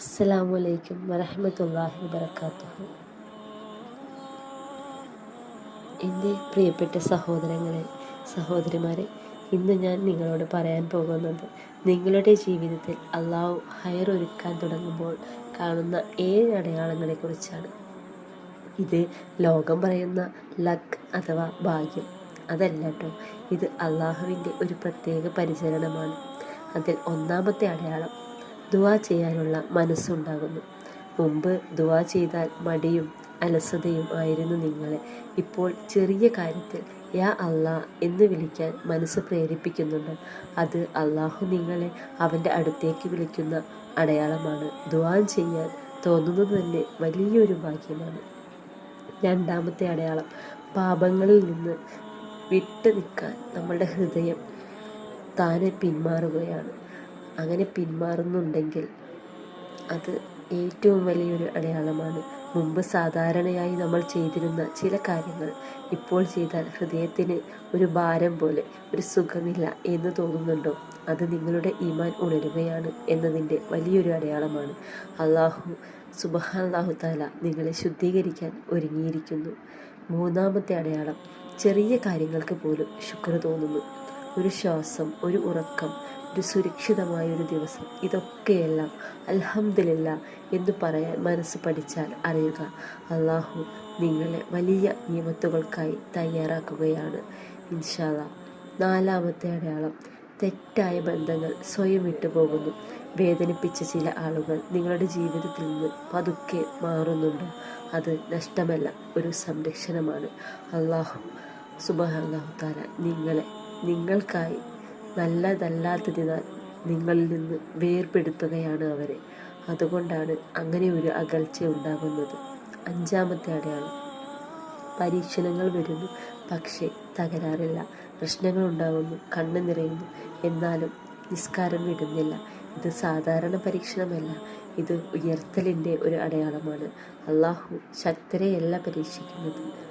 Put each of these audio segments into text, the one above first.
അസ്സലാമു അലൈക്കും വറഹമത്തല്ലാഹി വബർക്കാത്തുഹു എന്റെ പ്രിയപ്പെട്ട സഹോദരങ്ങളെ സഹോദരിമാരെ ഇന്ന് ഞാൻ നിങ്ങളോട് പറയാൻ പോകുന്നത് നിങ്ങളുടെ ജീവിതത്തിൽ അള്ളാഹു ഹയർ ഒരുക്കാൻ തുടങ്ങുമ്പോൾ കാണുന്ന ഏഴ് അടയാളങ്ങളെക്കുറിച്ചാണ്. ഇത് ലോകം പറയുന്ന ലക്ക് അഥവാ ഭാഗ്യം. അതല്ല കേട്ടോ ഇത് അള്ളാഹുവിന്റെ ഒരു പ്രത്യേക പരിചരണമാണ്. അതിൽ ഒന്നാമത്തെ അടയാളം ദുവാ ചെയ്യാനുള്ള മനസ്സുണ്ടാകുന്നു. മുമ്പ് ദുവാ ചെയ്താൽ മടിയും അലസതയും ആയിരുന്നു നിങ്ങളെ. ഇപ്പോൾ ചെറിയ കാര്യത്തിൽ യാ അള്ളാ എന്ന് വിളിക്കാൻ മനസ്സ് പ്രേരിപ്പിക്കുന്നുണ്ട്. അത് അള്ളാഹു നിങ്ങളെ അവന്റെ അടുത്തേക്ക് വിളിക്കുന്ന അടയാളമാണ്. ദുവാൻ ചെയ്യാൻ തോന്നുന്നത് തന്നെ വലിയൊരു ഭാഗ്യമാണ്. രണ്ടാമത്തെ അടയാളം പാപങ്ങളിൽ നിന്ന് വിട്ടു നിൽക്കാൻ നമ്മളുടെ ഹൃദയം താനെ പിന്മാറുകയാണ്. അങ്ങനെ പിന്മാറുന്നുണ്ടെങ്കിൽ അത് ഏറ്റവും വലിയൊരു അടയാളമാണ്. മുമ്പ് സാധാരണയായി നമ്മൾ ചെയ്തിരുന്ന ചില കാര്യങ്ങൾ ഇപ്പോൾ ചെയ്താൽ ഹൃദയത്തിന് ഒരു ഭാരം പോലെ ഒരു സുഖമില്ല എന്ന് തോന്നുന്നുണ്ടോ? അത് നിങ്ങളുടെ ഈമാൻ ഉണരുകയാണ് എന്നതിന്റെ വലിയൊരു അടയാളമാണ്. അള്ളാഹു സുബഹാൻ താല നിങ്ങളെ ശുദ്ധീകരിക്കാൻ ഒരുങ്ങിയിരിക്കുന്നു. മൂന്നാമത്തെ അടയാളം ചെറിയ കാര്യങ്ങൾക്ക് പോലും ശുക്ര തോന്നുന്നു. ഒരു ശ്വാസം ഒരു ഉറക്കം ഒരു സുരക്ഷിതമായ ഒരു ദിവസം. ഇതൊക്കെയെല്ലാം അൽഹംദില്ല എന്ന് പറയാൻ മനസ്സ് പഠിച്ചാൽ അറിയുക. അള്ളാഹു നിങ്ങളെ വലിയ നിയമത്തുകൾക്കായി തയ്യാറാക്കുകയാണ്. ഇൻഷാല്ല നാലാമത്തെ അടയാളം. തെറ്റായ ബന്ധങ്ങൾ സ്വയം വിട്ടുപോകുന്നു വേദനിപ്പിച്ച ചില ആളുകൾ നിങ്ങളുടെ ജീവിതത്തിൽ നിന്ന് പതുക്കെ മാറുന്നുണ്ട്. അത് നഷ്ടമല്ല ഒരു സംരക്ഷണമാണ്. അള്ളാഹു സുബഹാഹു താല നിങ്ങളെ നിങ്ങൾക്കായി നല്ലതല്ലാത്തതിനാൽ നിങ്ങളിൽ നിന്ന് വേർപെടുത്തുകയാണ് അവരെ. അതുകൊണ്ടാണ് അങ്ങനെ ഒരു അകൽച്ച ഉണ്ടാകുന്നത്. അഞ്ചാമത്തെ അടയാളം. പരീക്ഷണങ്ങൾ വരുന്നു. പക്ഷേ തകരാറില്ല. പ്രശ്നങ്ങൾ ഉണ്ടാകുന്നു കണ്ണ് നിറയുന്നു. എന്നാലും നിസ്കാരം വിടുന്നില്ല. ഇത് സാധാരണ പരീക്ഷണമല്ല. ഇത് ഉയർത്തലിന്റെ ഒരു അടയാളമാണ്. അള്ളാഹു ശക്തരെയല്ല പരീക്ഷിക്കുന്നത്.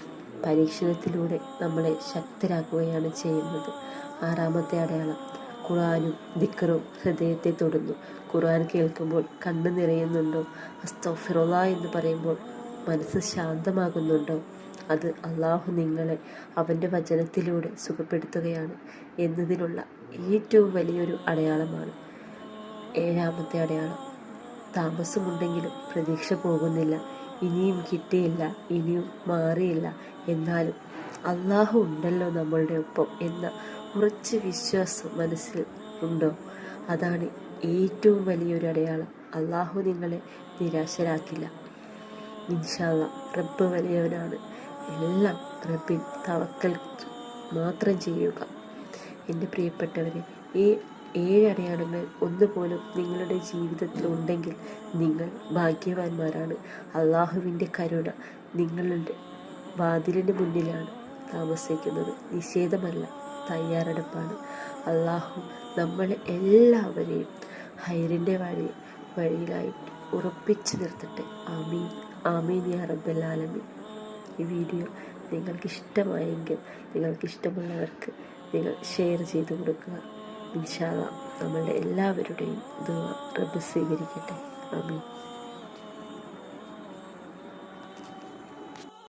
പരീക്ഷണത്തിലൂടെ നമ്മളെ ശക്തരാക്കുകയാണ് ചെയ്യുന്നത്. ആറാമത്തെ അടയാളം. ഖുർആാനും ദിക്കറും ഹൃദയത്തെ തൊടുന്നു. ഖുർആൻ കേൾക്കുമ്പോൾ കണ്ണ് നിറയുന്നുണ്ടോ? അസ്തോഫിറോള എന്ന് പറയുമ്പോൾ മനസ്സ് ശാന്തമാകുന്നുണ്ടോ? അത് അള്ളാഹു നിങ്ങളെ അവന്റെ വചനത്തിലൂടെ സുഖപ്പെടുത്തുകയാണ് എന്നതിനുള്ള ഏറ്റവും വലിയൊരു അടയാളമാണ്. ഏഴാമത്തെ അടയാളം. താമസമുണ്ടെങ്കിലും പ്രതീക്ഷ പോകുന്നില്ല. ഇനിയും കിട്ടിയില്ല ഇനിയും മാറിയില്ല. എന്നാലും അള്ളാഹു ഉണ്ടല്ലോ നമ്മളുടെ ഒപ്പം എന്ന ഉറച്ച വിശ്വാസം മനസ്സിൽ ഉണ്ടോ? അതാണ് ഏറ്റവും വലിയൊരു അടയാളം. അള്ളാഹു നിങ്ങളെ നിരാശരാക്കില്ല. ഇൻഷാല്ല റബ്ബ് വലിയവനാണ്. എല്ലാം റബ്ബിൻ തവക്കൽ മാത്രം ചെയ്യുക. എന്റെ പ്രിയപ്പെട്ടവരെ ഈ ഏഴ് അടയാളങ്ങൾ ഒന്നുപോലും നിങ്ങളുടെ ജീവിതത്തിൽ ഉണ്ടെങ്കിൽ നിങ്ങൾ ഭാഗ്യവാന്മാരാണ്. അള്ളാഹുവിന്റെ കരുണ നിങ്ങളുടെ വാതിലിന് മുന്നിലാണ് താമസിക്കുന്നത്. നിഷേധമല്ല തയ്യാറെടുപ്പാണ്. അള്ളാഹു നമ്മളെ എല്ലാവരെയും ഹൈറിന്റെ വഴി വഴിയിലായി ഉറപ്പിച്ചു നിർത്തട്ടെ. ആമീൻ. ആമീൻ യാ റബ്ബല്ലാലമീൻ ഈ വീഡിയോ നിങ്ങൾക്ക് ഇഷ്ടമായെങ്കിൽ നിങ്ങൾക്ക് നിങ്ങൾ ഷെയർ ചെയ്തു കൊടുക്കുക. ഇൻഷാല്ല നമ്മളുടെ എല്ലാവരുടെയും ദുവ റബ്ബ് സ്വീകരിക്കട്ടെ. ആമീൻ.